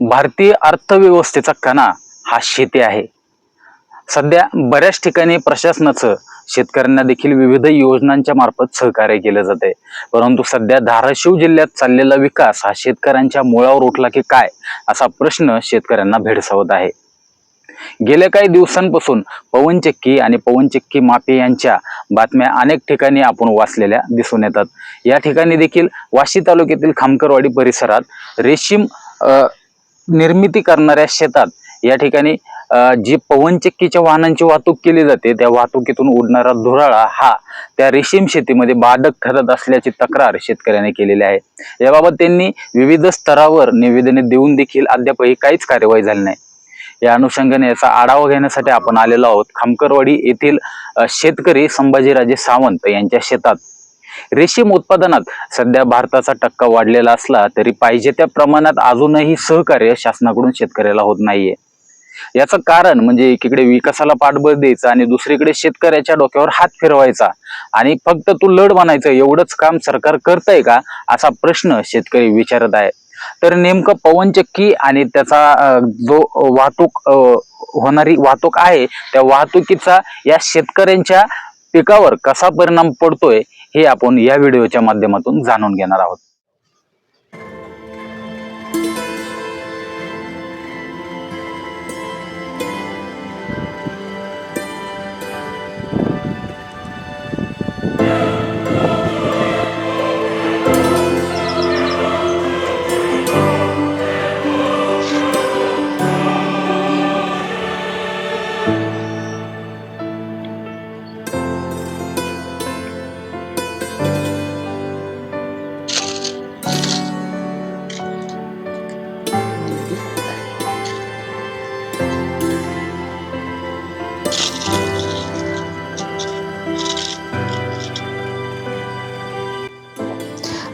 भारतीय अर्थव्यवस्थेचा कणा हा शेती आहे. सध्या बऱ्याच ठिकाणी प्रशासनाचं शेतकऱ्यांना देखील विविध योजनांच्या मार्फत सहकार्य केलं जाते परंतु सध्या धाराशिव जिल्ह्यात चाललेला विकास हा शेतकऱ्यांच्या मुळावर उठला की काय असा प्रश्न शेतकऱ्यांना भेडसावत आहे. गेल्या काही दिवसांपासून पवनचक्की आणि पवनचक्की माफी यांच्या बातम्या अनेक ठिकाणी आपण वाचलेल्या दिसून येतात. या ठिकाणी देखील वाशी तालुक्यातील खामकरवाडी परिसरात रेशीम निर्मिती करणाऱ्या शेतात या ठिकाणी जी पवनचक्कीच्या वाहनांची वाहतूक केली जाते त्या वाहतुकीतून उडणारा धुराळा हा त्या रेशीम शेतीमध्ये बाधक ठरत असल्याची तक्रार शेतकऱ्याने केलेली आहे. याबाबत त्यांनी विविध स्तरावर निवेदने देऊन देखील अद्यापही काहीच कार्यवाही झाली नाही. या अनुषंगाने याचा आढावा घेण्यासाठी आपण आलेलो आहोत. खामकरवाडी येथील शेतकरी संभाजीराजे सावंत यांच्या शेतात रेशीम उत्पादनात सध्या भारताचा टक्का वाढलेला असला तरी पाहिजे त्या प्रमाणात अजूनही सहकार्य शासनाकडून शेतकऱ्याला होत नाहीये. याचं कारण म्हणजे एकीकडे विकासाला पाठबळ द्यायचं आणि दुसरीकडे शेतकऱ्याच्या डोक्यावर हात फिरवायचा. आणि फक्त तू लढ म्हणायचं एवढंच काम सरकार करतंय का? असा प्रश्न शेतकरी विचारत आहे. तर नेमकं पवनचक्की आणि त्याचा जो वाहतूक होणारी वाहतूक आहे त्या वाहतुकीचा या शेतकऱ्यांच्या पिकावर कसा परिणाम पडतोय हे आपण या व्हिडिओच्या माध्यमातून जाणून घेणार आहोत.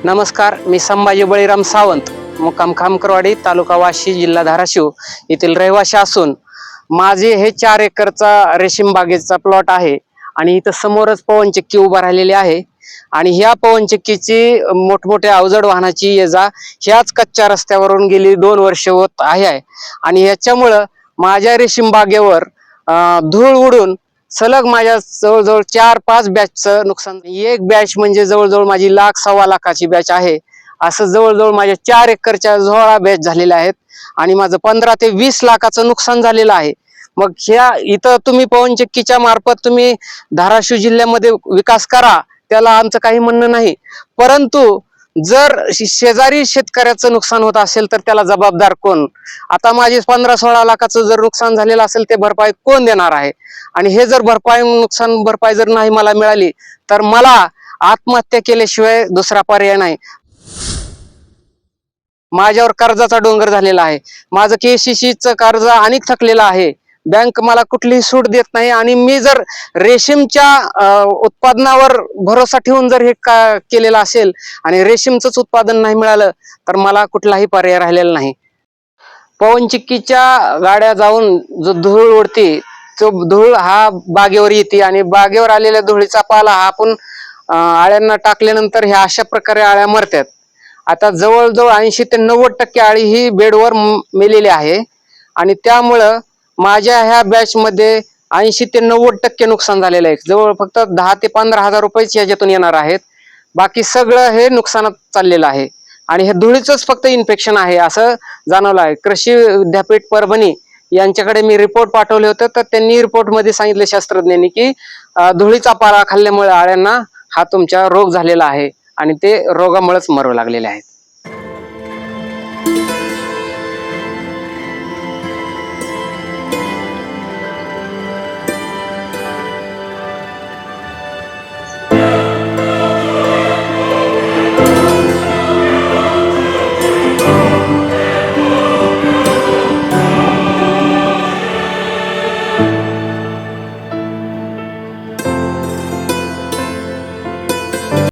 नमस्कार मी संभाजी बळीराम सावंत मुक्काम खामकरवाडी तालुका वाशी जिल्हा धाराशिव येथील रहिवाशी असून माझे हे चार एकरचा रेशीम बागेचा प्लॉट आहे आणि इथं समोरच पवनचक्की उभा राहिलेली आहे आणि ह्या पवनचक्कीची मोठमोठ्या अवजड वाहनाची ये जा ह्याच कच्च्या रस्त्यावरून गेली दोन वर्ष होत आहे आहे. आणि ह्याच्यामुळं माझ्या रेशीम बागेवर धूळ उडून सलग माझ्या जवळजवळ चार पाच बॅचचं नुकसान. एक बॅच म्हणजे जवळजवळ माझी लाख सव्वा लाखाची बॅच आहे. असं जवळजवळ माझ्या चार एकरच्या सोळा बॅच झालेल्या आहेत. आणि माझं पंधरा ते वीस लाखाचं नुकसान झालेलं आहे. मग ह्या इथं तुम्ही पवनचक्कीच्या मार्फत तुम्ही धाराशिव जिल्ह्यामध्ये विकास करा. त्याला आमचं काही म्हणणं नाही. परंतु जर शेजारी शेतकऱ्याचं नुकसान होत असेल तर त्याला जबाबदार कोण? आता माझे पंधरा सोळा लाखाचं जर नुकसान झालेलं असेल ते भरपाई कोण देणार आहे? आणि हे जर भरपाई नुकसान भरपाई जर नाही मला मिळाली तर मला आत्महत्या केल्याशिवाय दुसरा पर्याय नाही. माझ्यावर कर्जाचा डोंगर झालेला आहे. माझं केसीसीचं कर्ज अनेक थकलेलं आहे. बँक मला कुठलीही सूट देत नाही आणि मी जर रेशीमच्या उत्पादनावर भरोसा ठेवून जर हे का केलेलं असेल आणि रेशीमचंच उत्पादन नाही मिळालं तर मला कुठलाही पर्याय राहिलेला नाही. पवनचिक्कीच्या गाड्या जाऊन जो धूळ उडते तो धूळ हा बागेवर येते आणि बागेवर आलेल्या धुळीचा पाला हा आपण आळ्यांना टाकल्यानंतर ह्या अशा प्रकारे आळ्या मरतात. आता जवळजवळ ऐंशी ते नव्वद टक्के आळी ही बेडवर मेलेली आहे आणि त्यामुळं माझ्या ह्या बॅच मध्ये ऐंशी ते नव्वद टक्के नुकसान झालेलं आहे. जवळ फक्त दहा ते पंधरा हजार रुपयेच याच्यातून येणार आहेत. बाकी सगळं हे नुकसानात चाललेलं आहे. आणि हे धुळीचंच फक्त इन्फेक्शन आहे असं जाणवलं आहे. कृषी विद्यापीठ परभणी यांच्याकडे मी रिपोर्ट पाठवले होते. तर त्यांनी रिपोर्टमध्ये सांगितले शास्त्रज्ञांनी की धुळीचा पाला खाल्ल्यामुळे आळ्यांना हा तुमच्या रोग झालेला आहे. आणि ते रोगामुळेच मरू लागलेले आहेत.